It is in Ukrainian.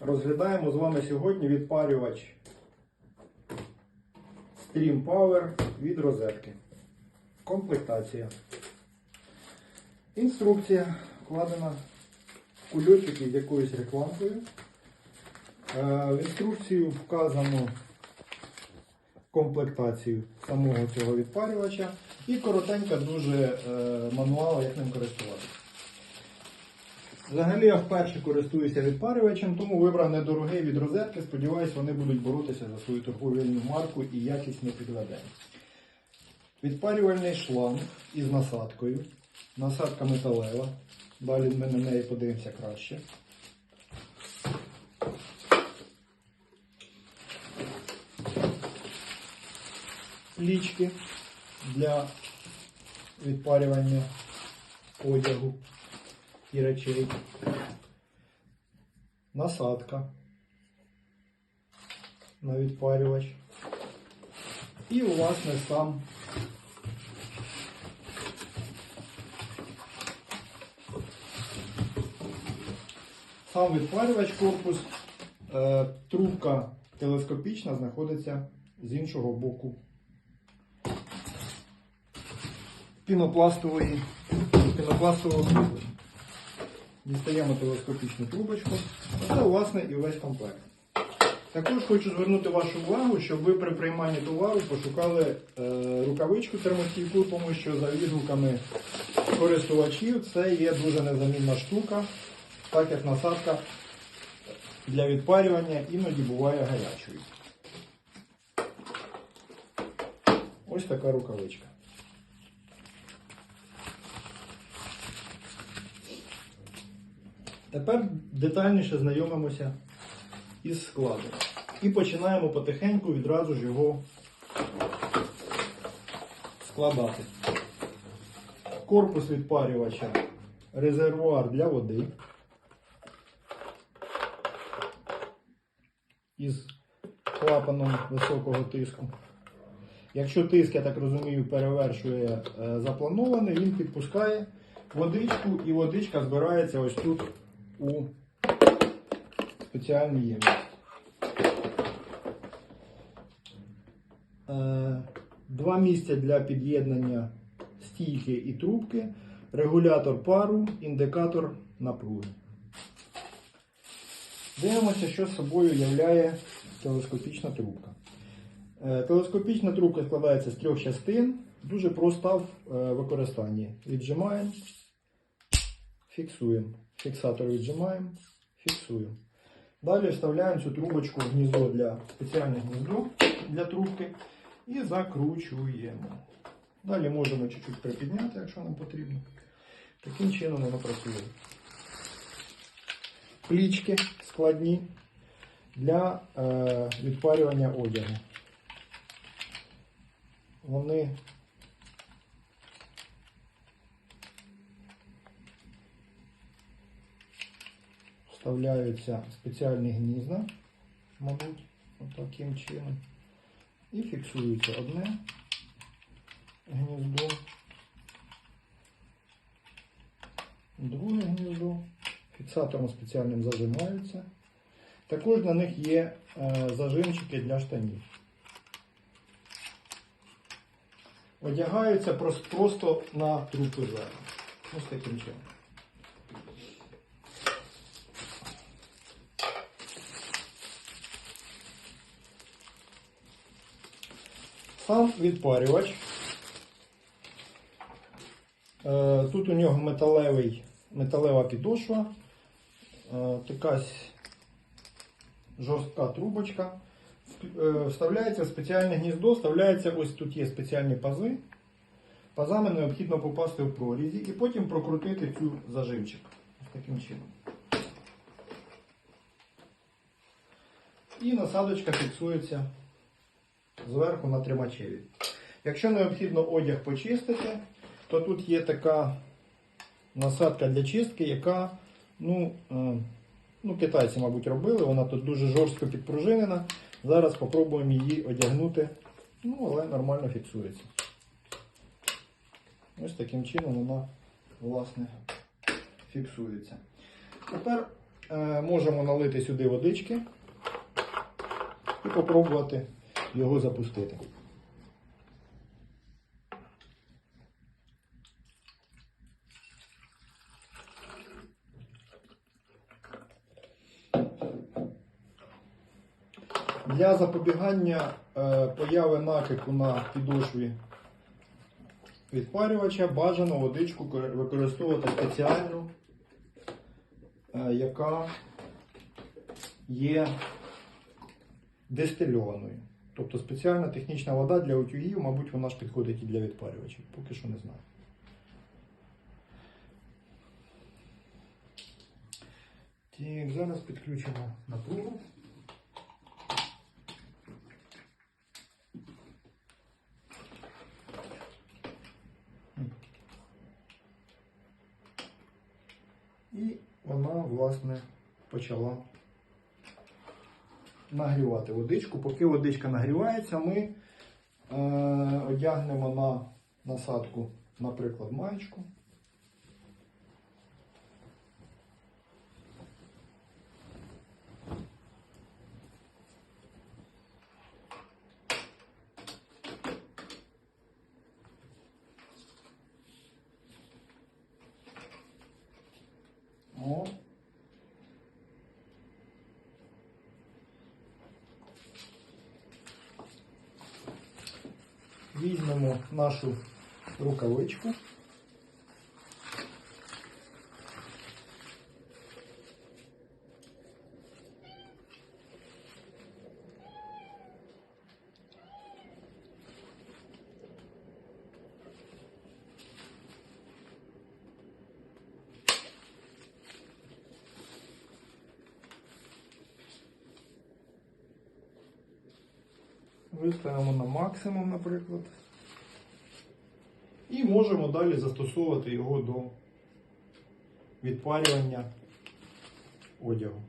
Розглядаємо з вами сьогодні відпарювач Stream Power від розетки. Комплектація. Інструкція вкладена в кульочок із якоюсь рекламкою. Е, В інструкцію вказано комплектацію самого цього відпарювача і коротенька дуже е, мануал, як ним користуватися. Взагалі я вперше користуюся відпарювачем, тому вибрав недорогий від розетки. Сподіваюсь, вони будуть боротися за свою торговельну марку і якість не підведе. Відпарювальний шланг із насадкою. Насадка металева. Далі ми на неї подивимося краще. Плічки для відпарювання одягу і речей. Насадка на відпарювач. І власне сам сам відпарювач корпус. Е, трубка телескопічна знаходиться з іншого боку пінопластової пінопластового. Дістаємо телескопічну трубочку. Це, власне, і весь комплект. Також хочу звернути вашу увагу, щоб ви при прийманні товару пошукали е, рукавичку термостійку, тому що за відгуками користувачів це є дуже незамінна штука, так як насадка для відпарювання іноді буває гарячою. Ось така рукавичка. Тепер детальніше знайомимося із складом. І починаємо потихеньку відразу ж його складати. Корпус відпарювача, резервуар для води із клапаном високого тиску. Якщо тиск, я так розумію, перевершує е, запланований, він підпускає водичку і водичка збирається ось тут у спеціальній ємності. Е, Два місця для під'єднання стійки і трубки, регулятор пару, індикатор напруги. Дивимося, що собою являє телескопічна трубка. Е, Телескопічна трубка складається з трьох частин, дуже проста в е, використанні. Віджимаємо, фіксуємо. Фіксатор віджимаємо, фіксуємо. Далі вставляємо цю трубочку в гніздо для спеціальне гніздо для трубки і закручуємо. Далі можемо чуть-чуть припідняти, якщо нам потрібно. Таким чином воно працює. Плічки складні для е, відпарювання одягу. Вони вставляються спеціальні гнізда, мабуть, таким чином. І фіксується одне гніздо, друге гніздо, фіксатором спеціальним зажимаються. Також на них є е, зажимчики для штанів. Одягаються просто на трубку зверху. Ось таким чином. Сам відпарювач. Е, Тут у нього металевий, металева підошва, е, така с- жорстка трубочка. Е, Вставляється в спеціальне гніздо, вставляється, ось тут є спеціальні пази. Пазами необхідно попасти в прорізі і потім прокрутити цю зажимчик. Ось таким чином. І насадочка фіксується зверху на тримачеві. Якщо необхідно одяг почистити, то тут є така насадка для чистки, яка, ну, е, ну китайці, мабуть, робили, вона тут дуже жорстко підпружинена. Зараз спробуємо її одягнути, ну, але нормально фіксується. Ось таким чином вона, власне, фіксується. Тепер е, можемо налити сюди водички і попробувати його запустити. Для запобігання е, появи накипу на підошві відпарювача бажано водичку використовувати спеціальну, е, яка є дистильованою. Тобто спеціальна технічна вода для утюгів, мабуть, вона ж підходить і для відпарювачів. Поки що не знаю. Так, зараз підключимо напругу. І вона, власне, почала нагрівати водичку. Поки водичка нагрівається, ми е, одягнемо на насадку, наприклад, маєчку. Візьмемо нашу рукавичку. Виставимо на максимум, наприклад. І можемо далі застосовувати його до відпарювання одягу.